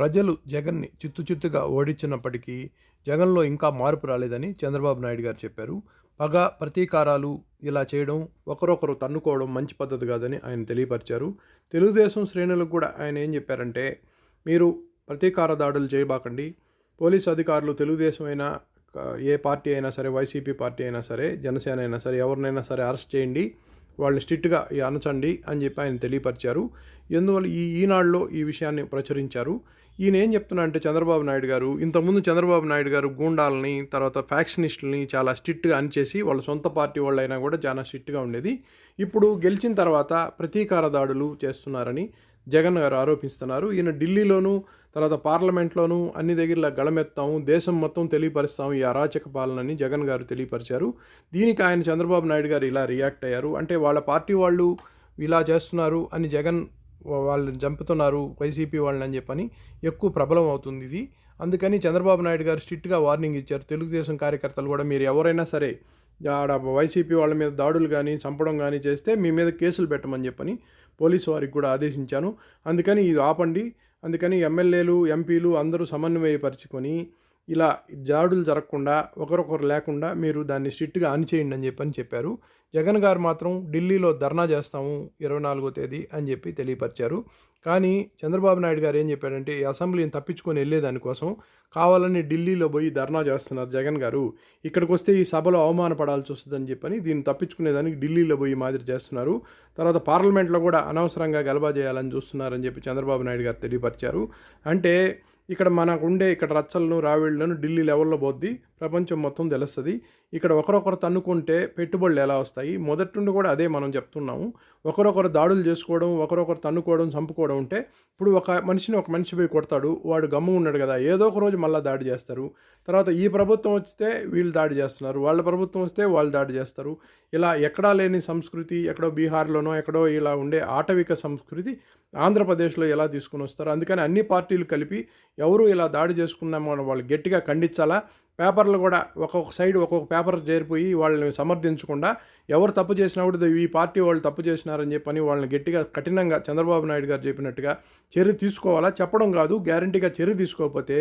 ప్రజలు జగన్ని చిత్తు చిత్తుగా ఓడించినప్పటికీ జగన్లో ఇంకా మార్పు రాలేదని చంద్రబాబు నాయుడు గారు చెప్పారు. పగ ప్రతీకారాలు ఇలా చేయడం ఒకరొకరు తన్నుకోవడం మంచి పద్ధతి కాదని ఆయన తెలియపరిచారు. తెలుగుదేశం శ్రేణులకు కూడా ఆయన ఏం చెప్పారంటే మీరు ప్రతీకార దాడులు చేయబాకండి. పోలీస్ అధికారులు తెలుగుదేశం అయినా ఏ పార్టీ అయినా సరే వైసీపీ పార్టీ అయినా సరే జనసేన అయినా సరే ఎవరినైనా సరే అరెస్ట్ చేయండి. వాళ్ళని స్ట్రిక్ట్గా అనచండి అని చెప్పి ఆయన తెలియపరిచారు. ఎందువల్ల ఈ ఈనాడులో ఈ విషయాన్ని ప్రచురించారు. ఈయన ఏం చెప్తున్నా అంటే చంద్రబాబు నాయుడు గారు ఇంతకుముందు చంద్రబాబు నాయుడు గారు గూండాలని తర్వాత ఫ్యాక్షనిస్టులని చాలా స్ట్రిక్ట్గా అనిచేసి వాళ్ళ సొంత పార్టీ వాళ్ళైనా కూడా చాలా స్ట్రిక్ట్గా ఉండేది. ఇప్పుడు గెలిచిన తర్వాత ప్రతీకార దాడులు చేస్తున్నారని జగన్ గారు ఆరోపిస్తున్నారు. ఈయన ఢిల్లీలోనూ తర్వాత పార్లమెంట్లోనూ అన్ని దగ్గర గళమెత్తాము దేశం మొత్తం తెలియపరుస్తాము ఈ అరాచక పాలనని జగన్ గారు తెలియపరిచారు. దీనికి ఆయన చంద్రబాబు నాయుడు గారు ఇలా రియాక్ట్ అయ్యారు. అంటే వాళ్ళ పార్టీ వాళ్ళు ఇలా చేస్తున్నారు అని జగన్ వాళ్ళని చంపుతున్నారు వైసీపీ వాళ్ళని అని చెప్పని ఎక్కువ ప్రబలం అవుతుంది ఇది. అందుకని చంద్రబాబు నాయుడు గారు స్ట్రిక్ట్గా వార్నింగ్ ఇచ్చారు. తెలుగుదేశం కార్యకర్తలు కూడా మీరు ఎవరైనా సరే ఆడ వైసీపీ వాళ్ళ మీద దాడులు కానీ చంపడం కానీ చేస్తే మీ మీద కేసులు పెట్టమని చెప్పని పోలీసు వారికి కూడా ఆదేశించాను. అందుకని ఇది ఆపండి. అందుకని ఎమ్మెల్యేలు ఎంపీలు అందరూ సమన్వయపరుచుకొని ఇలా జాడులు జరగకుండా ఒకరొకరు లేకుండా మీరు దాన్ని స్ట్రిక్ట్గా అనిచేయండి అని చెప్పని చెప్పారు. జగన్ గారు మాత్రం ఢిల్లీలో ధర్నా చేస్తాము ఇరవై నాలుగో తేదీ అని చెప్పి తెలియపరిచారు. కానీ చంద్రబాబు నాయుడు గారు ఏం చెప్పారంటే ఈ అసెంబ్లీని తప్పించుకొని వెళ్ళేదానికోసం కావాలని ఢిల్లీలో పోయి ధర్నా చేస్తున్నారు జగన్ గారు. ఇక్కడికి వస్తే ఈ సభలో అవమానపడాల్సి వస్తుందని చెప్పని దీన్ని తప్పించుకునేదానికి ఢిల్లీలో పోయి మాదిరి చేస్తున్నారు. తర్వాత పార్లమెంట్లో కూడా అనవసరంగా గలబా చేయాలని చూస్తున్నారని చెప్పి చంద్రబాబు నాయుడు గారు తెలియపరిచారు. అంటే ఇక్కడ మనకు ఉండే ఇక్కడ రచ్చలను రావిళ్ళను ఢిల్లీ లెవెల్లో పోద్ది. ప్రపంచం మొత్తం తెలుస్తుంది. ఇక్కడ ఒకరొకరు తన్నుకుంటే పెట్టుబడులు ఎలా వస్తాయి? మొదటి నుండి కూడా అదే మనం చెప్తున్నాము. ఒకరొకరు దాడులు చేసుకోవడం ఒకరొకరు తన్నుకోవడం చంపుకోవడం ఉంటే ఇప్పుడు ఒక మనిషిని ఒక మనిషి పోయి కొడతాడు. వాడు గమ్ము ఉన్నాడు కదా ఏదో ఒక రోజు మళ్ళీ దాడి చేస్తారు. తర్వాత ఈ ప్రభుత్వం వస్తే వీళ్ళు దాడి చేస్తున్నారు. వాళ్ళ ప్రభుత్వం వస్తే వాళ్ళు దాడి చేస్తారు. ఇలా ఎక్కడా లేని సంస్కృతి ఎక్కడో బీహార్లోనో ఎక్కడో ఇలా ఉండే ఆటవిక సంస్కృతి ఆంధ్రప్రదేశ్లో ఎలా తీసుకుని వస్తారు? అందుకని అన్ని పార్టీలు కలిపి ఎవరు ఇలా దాడి చేసుకున్నామో అని వాళ్ళు గట్టిగా ఖండించాలా? పేపర్లు కూడా ఒక్కొక్క సైడ్ ఒక్కొక్క పేపర్ చేరిపోయి వాళ్ళని సమర్థించకుండా ఎవరు తప్పు చేసినా కూడా ఈ పార్టీ వాళ్ళు తప్పు చేసినారని చెప్పని వాళ్ళని గట్టిగా కఠినంగా చంద్రబాబు నాయుడు గారు చెప్పినట్టుగా చర్య తీసుకోవాలా? చెప్పడం కాదు గ్యారంటీగా చర్య తీసుకోకపోతే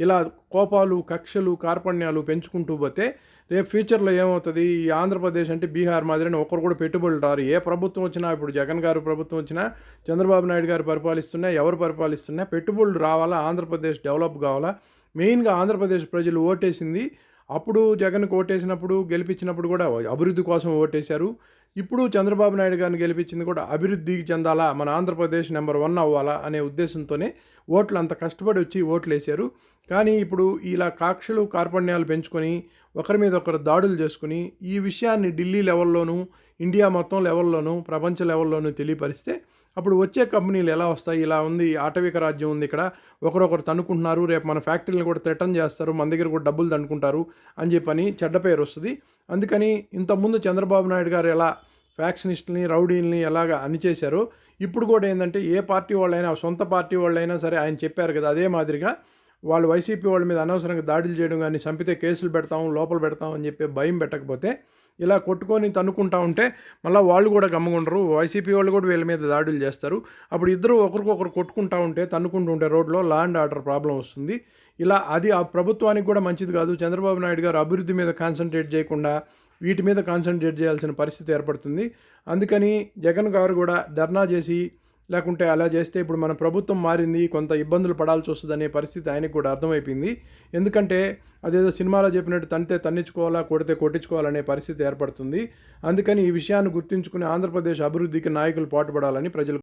ఇలా కోపాలు కక్షలు కార్పణ్యాలు పెంచుకుంటూ పోతే రేపు ఫ్యూచర్లో ఏమవుతుంది? ఈ ఆంధ్రప్రదేశ్ అంటే బీహార్ మాదిరిని ఒకరు కూడా పెట్టుబడులు రారు. ఏ ప్రభుత్వం వచ్చినా ఇప్పుడు జగన్ గారు ప్రభుత్వం వచ్చినా చంద్రబాబు నాయుడు గారు పరిపాలిస్తున్నా ఎవరు పరిపాలిస్తున్నా పెట్టుబడులు రావాలా? ఆంధ్రప్రదేశ్ డెవలప్ కావాలా? మెయిన్గా ఆంధ్రప్రదేశ్ ప్రజలు ఓటేసింది. అప్పుడు జగన్కు ఓటేసినప్పుడు గెలిపించినప్పుడు కూడా అభివృద్ధి కోసం ఓటేశారు. ఇప్పుడు చంద్రబాబు నాయుడు గారిని గెలిపించింది కూడా అభివృద్ధికి చెందాలా మన ఆంధ్రప్రదేశ్ నెంబర్ వన్ అవ్వాలా అనే ఉద్దేశంతోనే ఓట్లు అంత కష్టపడి వచ్చి ఓట్లు వేశారు కానీ ఇప్పుడు ఇలా కాక్షలు కార్పణ్యాలు పెంచుకొని ఒకరి మీద ఒకరు దాడులు చేసుకుని ఈ విషయాన్ని ఢిల్లీ లెవెల్లోనూ ఇండియా మొత్తం లెవెల్లోనూ ప్రపంచ లెవెల్లోనూ తెలియపరిస్తే అప్పుడు వచ్చే కంపెనీలు ఎలా వస్తాయి? ఇలా ఉంది ఆటవిక రాజ్యం ఉంది ఇక్కడ. ఒకరొకరు తన్నుకుంటున్నారు రేపు మన ఫ్యాక్టరీని కూడా థ్రెటన్ చేస్తారు మన దగ్గర కూడా డబ్బులు తన్నుకుంటారు అని చెప్పని చెడ్డ పేరు వస్తుంది. అందుకని ఇంతకుముందు చంద్రబాబు నాయుడు గారు ఎలా ఫ్యాక్షనిస్ట్ని రౌడీల్ని ఎలాగ అనిచేశారో ఇప్పుడు కూడా ఏంటంటే ఏ పార్టీ వాళ్ళైనా సొంత పార్టీ వాళ్ళైనా సరే ఆయన చెప్పారు కదా అదే మాదిరిగా వాళ్ళు వైసీపీ వాళ్ళ మీద అనవసరంగా దాడులు చేయడం కానీ చంపితే కేసులు పెడతాం లోపల పెడతాం అని చెప్పి భయం పెట్టకపోతే ఇలా కొట్టుకొని తన్నుకుంటా ఉంటే మళ్ళీ వాళ్ళు కూడా గమ్మగుండరు. వైసీపీ వాళ్ళు కూడా వీళ్ళ మీద దాడులు చేస్తారు. అప్పుడు ఇద్దరు ఒకరికొకరు కొట్టుకుంటా ఉంటే తన్నుకుంటూ ఉంటే రోడ్లో లా అండ్ ఆర్డర్ ప్రాబ్లం వస్తుంది. ఇలా అది ఆ ప్రభుత్వానికి కూడా మంచిది కాదు. చంద్రబాబు నాయుడు గారు అభివృద్ధి మీద కాన్సన్ట్రేట్ చేయకుండా వీటి మీద కాన్సన్ట్రేట్ చేయాల్సిన పరిస్థితి ఏర్పడుతుంది. అందుకని జగన్ గారు కూడా ధర్నా చేసి లేకుంటే అలా చేస్తే ఇప్పుడు మన ప్రభుత్వం మారింది కొంత ఇబ్బందులు పడాల్సి వస్తుంది అనే పరిస్థితి ఆయనకు కూడా అర్థమైపోయింది. ఎందుకంటే అదేదో సినిమాలో చెప్పినట్టు తంతే తన్నించుకోవాలా కొడితే కొట్టించుకోవాలనే పరిస్థితి ఏర్పడుతుంది. అందుకని ఈ విషయాన్ని గుర్తుంచుకుని ఆంధ్రప్రదేశ్ అభివృద్ధికి నాయకులు పాటుపడాలని ప్రజలు